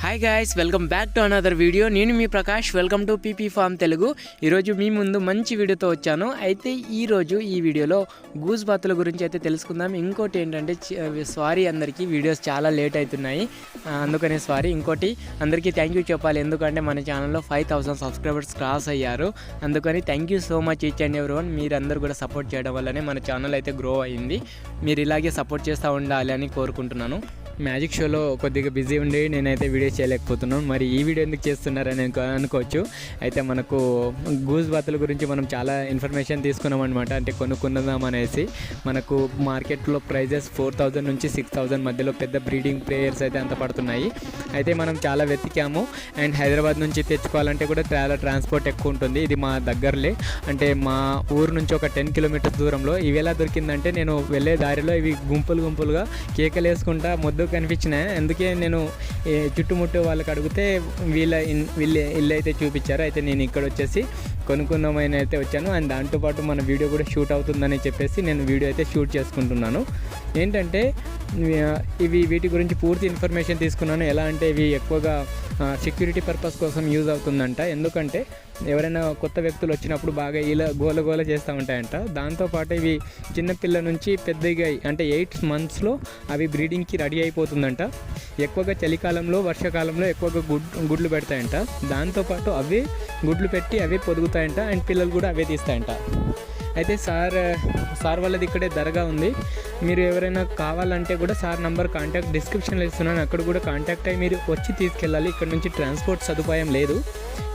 Hi guys welcome back to another video నేను మీ Prakash welcome to PP farm Telugu ఈరోజు మీ ముందు మంచి వీడియోతో వచ్చాను. అయితే ఈరోజు ఈ వీడియోలో గూస్ బాతుల గురించి అయితే తెలుసుకుందాం. ఇంకోటి ఏంటంటే సారీ అందరికీ వీడియోస్ చాలా లేట్ అవుతున్నాయి. అందుకనే సారీ. ఇంకోటి అందరికీ థ్యాంక్ యూ చెప్పాలి. ఎందుకంటే మన ఛానల్లో ఫైవ్ థౌసండ్ సబ్స్క్రైబర్స్ క్రాస్ అయ్యారు. అందుకని thank you so much each and ఎవరి వన్ మీరందరూ కూడా సపోర్ట్ చేయడం వల్లనే మన ఛానల్ అయితే గ్రో అయింది. మీరు ఇలాగే సపోర్ట్ చేస్తూ ఉండాలి అని కోరుకుంటున్నాను. మ్యాజిక్ షోలో కొద్దిగా బిజీ ఉండి నేనైతే వీడియో చేయలేకపోతున్నాను. మరి ఈ వీడియో ఎందుకు చేస్తున్నారని అనుకోవచ్చు. అయితే మనకు గూజ్ బాతుల గురించి మనం చాలా ఇన్ఫర్మేషన్ తీసుకున్నాం అనమాట అంటే కొనుక్కుందాం అనేసి. మనకు మార్కెట్లో ప్రైజెస్ ఫోర్ థౌజండ్ నుంచి సిక్స్ థౌజండ్ మధ్యలో పెద్ద బ్రీడింగ్ ప్లేయర్స్ అయితే అంత పడుతున్నాయి. అయితే మనం చాలా వెతికాము. అండ్ హైదరాబాద్ నుంచి తెచ్చుకోవాలంటే కూడా చాలా ట్రాన్స్పోర్ట్ ఎక్కువ ఉంటుంది. ఇది మా దగ్గరలే. అంటే మా ఊరు నుంచి ఒక టెన్ కిలోమీటర్స్ దూరంలో. ఇవి ఎలా దొరికిందంటే నేను వెళ్ళే దారిలో ఇవి గుంపులు గుంపులుగా కేకలు వేసుకుంటా మొద్దు కనిపించినాయి అందుకే నేను చుట్టుముట్టు వాళ్ళకి అడిగితే వీళ్ళ ఇన్- వీళ్ళ ఇల్లు అయితే చూపించారు. అయితే నేను ఇక్కడ వచ్చేసి కొనుక్కుందామని అయితే వచ్చాను. అండ్ దాంతోపాటు మన వీడియో కూడా షూట్ అవుతుందని చెప్పేసి నేను వీడియో అయితే షూట్ చేసుకుంటున్నాను. ఏంటంటే ఇవి వీటి గురించి పూర్తి ఇన్ఫర్మేషన్ తీసుకున్నాను. ఎలా అంటే ఇవి ఎక్కువగా సెక్యూరిటీ పర్పస్ కోసం యూజ్ అవుతుందంట. ఎందుకంటే ఎవరైనా కొత్త వ్యక్తులు వచ్చినప్పుడు బాగా ఇలా గోల గోల చేస్తూ ఉంటాయంట. దాంతోపాటు ఇవి చిన్నపిల్ల నుంచి పెద్దగా అంటే ఎయిట్ మంత్స్లో అవి బ్రీడింగ్కి రెడీ అయిపోతుందంట. ఎక్కువగా చలికాలంలో వర్షాకాలంలో ఎక్కువగా గుడ్ గుడ్లు పెడతాయంట. దాంతోపాటు అవి గుడ్లు పెట్టి అవే పొదుగుతాయంట అండ్ పిల్లలు కూడా అవే తీస్తాయంట. అయితే సార్ సార్ వాళ్ళది ఇక్కడే దర్గా ఉంది. మీరు ఎవరైనా కావాలంటే కూడా సార్ నంబర్ కాంటాక్ట్ డిస్క్రిప్షన్లో ఇస్తున్నాను. అక్కడ కూడా కాంటాక్ట్ అయ్యి మీరు వచ్చి తీసుకెళ్ళాలి. ఇక్కడ నుంచి ట్రాన్స్పోర్ట్ సదుపాయం లేదు.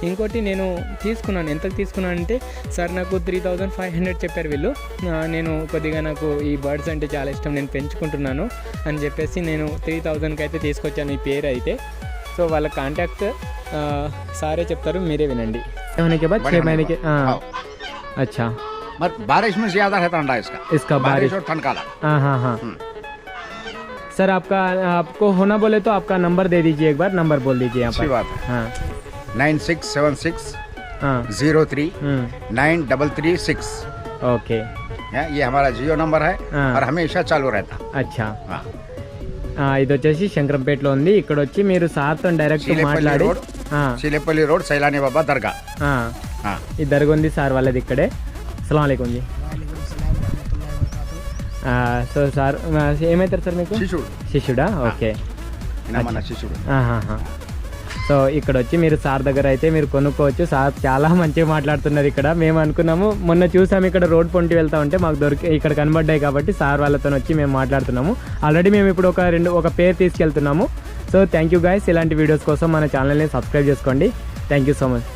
ఇంకోటి నేను తీసుకున్నాను. ఎంతకు తీసుకున్నాను అంటే సార్ నాకు త్రీ థౌజండ్ ఫైవ్ హండ్రెడ్ చెప్పారు వీళ్ళు. నేను కొద్దిగా నాకు ఈ బర్డ్స్ అంటే చాలా ఇష్టం. నేను పెంచుకుంటున్నాను అని చెప్పేసి నేను త్రీ థౌజండ్కి అయితే తీసుకొచ్చాను ఈ పేరు అయితే. సో వాళ్ళ కాంటాక్ట్ సారే చెప్తారు మీరే వినండి होने के बाद छह महीने के के हाँ। अच्छा। मत बारिश में ज़्यादा है तो ठंडा इसका। इसका बारिश। बारिश और ठनकाला हाँ हाँ, हाँ। हम्म। सर आपका आपको होना बोले तो आपका नंबर दे दीजिए एक बार नंबर बोल दीजिए यहाँ अच्छी पर। बात हाँ। है। नाइन सिक्स सेवन सिक्स हाँ। Zero three hmm. Nine double three six. Okay. ये हमारा जियो नंबर है और हमेशा चालू रहता। अच्छा। इधर शंकरपेट ఇది వచ్చేసి శంకరంపేటలో ఉంది సీలేపల్లి రోడ్ సైలాని బాబా దర్గా. ఈ దర్గా ఉంది సార్ వాళ్ళది ఇక్కడే. అస్సలం అలైకుం సో సార్ ఏమవుతారు సార్ మీకు? శిష్యుడు శిష్యుడా ఓకే. శిష్యుడు సో ఇక్కడ వచ్చి మీరు సార్ దగ్గర అయితే మీరు కొనుక్కోవచ్చు. సార్ చాలా మంచిగా మాట్లాడుతున్నారు ఇక్కడ. మేము అనుకున్నాము మొన్న చూసాము ఇక్కడ రోడ్ పొంటి వెళ్తా ఉంటే మాకు దొరికి ఇక్కడ కనబడ్డాయి కాబట్టి సార్ వాళ్ళతో వచ్చి మేము మాట్లాడుతున్నాము. ఆల్రెడీ మేము ఇప్పుడు ఒక రెండు ఒక పేరు తీసుకెళ్తున్నాము. సో థ్యాంక్ యూ గైస్ ఇలాంటి వీడియోస్ కోసం మన ఛానల్ని సబ్స్క్రైబ్ చేసుకోండి. థ్యాంక్ యూ సో మచ్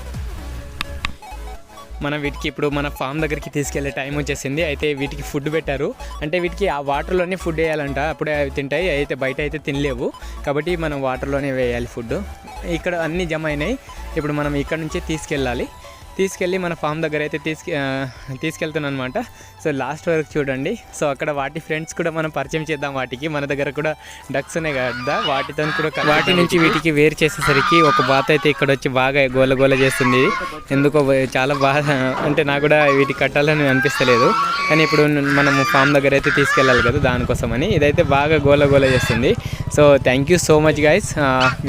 మన వీటికి ఇప్పుడు మన ఫామ్ దగ్గరికి తీసుకెళ్ళే టైం వచ్చేసింది. అయితే వీటికి ఫుడ్ పెట్టారు. అంటే వీటికి ఆ వాటర్లోనే ఫుడ్ వేయాలంట. అప్పుడే అవి తింటాయి. అయితే బయట అయితే తినలేవు. కాబట్టి మనం వాటర్లోనే వేయాలి ఫుడ్ ఇక్కడ అన్నీ జమ అయినాయి. ఇప్పుడు మనం ఇక్కడ నుంచి తీసుకెళ్ళాలి. తీసుకెళ్ళి మన ఫామ్ దగ్గర అయితే తీసుకు తీసుకెళ్తున్నాను అనమాట సో లాస్ట్ వరకు చూడండి. సో అక్కడ వాటి ఫ్రెండ్స్ కూడా మనం పరిచయం చేద్దాం వాటికి. మన దగ్గర కూడా డక్స్ ఉన్నాయి కదా వాటితో కూడా వాటి నుంచి వీటికి వేరు చేసేసరికి ఒక బాత అయితే ఇక్కడ వచ్చి బాగా గోల గోల చేస్తుంది. ఎందుకో చాలా బాగా అంటే నాకు కూడా వీటికి కట్టాలని అనిపిస్తలేదు. కానీ ఇప్పుడు మనము ఫామ్ దగ్గర అయితే తీసుకెళ్ళాలి కదా దానికోసమని. ఇదైతే బాగా గోల గోల చేస్తుంది. So thank you so much guys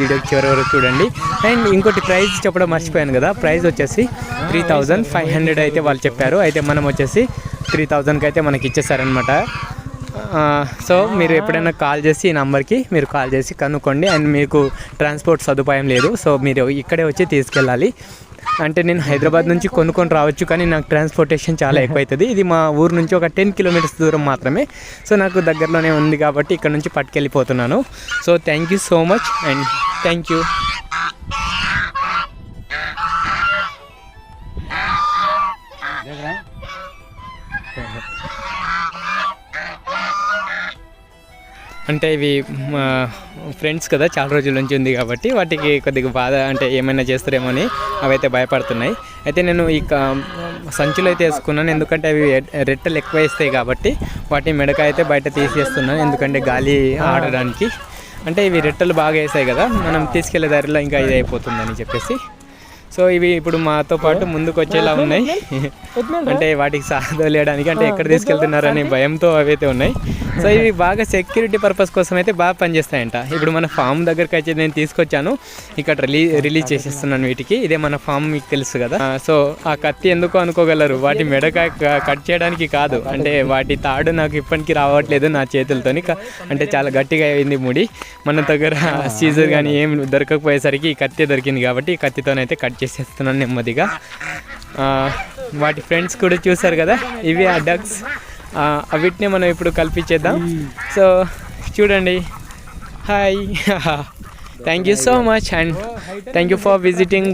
video చివరి వరకు చూడండి. అండ్ ఇంకోటి ప్రైజ్ చెప్పడం మర్చిపోయాను కదా. ప్రైజ్ వచ్చేసి త్రీ థౌజండ్ ఫైవ్ హండ్రెడ్ అయితే వాళ్ళు చెప్పారు. అయితే మనం వచ్చేసి త్రీ థౌజండ్కి అయితే మనకి ఇచ్చేసారనమాట సో మీరు ఎప్పుడైనా కాల్ చేసి ఈ నెంబర్కి మీరు కాల్ చేసి కనుక్కోండి. అండ్ మీకు ట్రాన్స్పోర్ట్ సదుపాయం లేదు. సో మీరు ఇక్కడే వచ్చి తీసుకెళ్ళాలి. అంటే నేను హైదరాబాద్ నుంచి కొనుక్కొని రావచ్చు కానీ నాకు ట్రాన్స్పోర్టేషన్ చాలా ఎక్కువ అవుతుంది ఇది మా ఊరు నుంచి ఒక టెన్ కిలోమీటర్స్ దూరం మాత్రమే. సో నాకు దగ్గరలోనే ఉంది కాబట్టి ఇక్కడ నుంచి పట్టుకెళ్ళిపోతున్నాను. So thank you so much and thank you. देख रहे हैं అంటే ఇవి మా ఫ్రెండ్స్ కదా చాలా రోజుల నుంచి ఉంది కాబట్టి వాటికి కొద్దిగా బాధ అంటే ఏమైనా చేస్తారేమో అని అవైతే భయపడుతున్నాయి అయితే నేను ఈ క- సంచులు అయితే వేసుకున్నాను ఎందుకంటే అవి ఎ- రెట్టలు ఎక్కువ వేస్తాయి కాబట్టి వాటి మెడక అయితే బయట తీసేస్తున్నాను ఎందుకంటే గాలి ఆడడానికి అంటే ఇవి రెట్టలు బాగా వేసాయి కదా మనం తీసుకెళ్లే దారిలో ఇంకా ఇది అయిపోతుందని చెప్పేసి సో ఇవి ఇప్పుడు మాతో పాటు ముందుకు వచ్చేలా ఉన్నాయి. అంటే వాటికి సాధలేయడానికి అంటే ఎక్కడ తీసుకెళ్తున్నారనే భయంతో అవైతే ఉన్నాయి. సో ఇవి బాగా సెక్యూరిటీ పర్పస్ కోసం అయితే బాగా పనిచేస్తాయంట. ఇప్పుడు మన ఫామ్ దగ్గరికి అయితే నేను తీసుకొచ్చాను. ఇక్కడ రిలీ రిలీజ్ చేసేస్తున్నాను వీటికి. ఇదే మన ఫామ్ మీకు తెలుసు కదా. సో ఆ కత్తి ఎందుకు అనుకోగలరు? వాటి మెడక కట్ చేయడానికి కాదు. అంటే వాటి తాడు నాకు ఇప్పటికీ రావట్లేదు నా చేతులతోని. క- అంటే చాలా గట్టిగా అయింది ముడి. మన దగ్గర సీజర్ కానీ ఏం దొరకకపోయేసరికి ఈ కత్తి దొరికింది కాబట్టి ఈ కత్తితోనైతే కట్ చేసేస్తున్నాను నెమ్మదిగా. వాటి ఫ్రెండ్స్ కూడా చూసారు కదా? ఇవి ఆ డగ్స్. వీటిని మనం ఇప్పుడు కల్పించేద్దాం. సో చూడండి. Hi thank you so much and thank you for visiting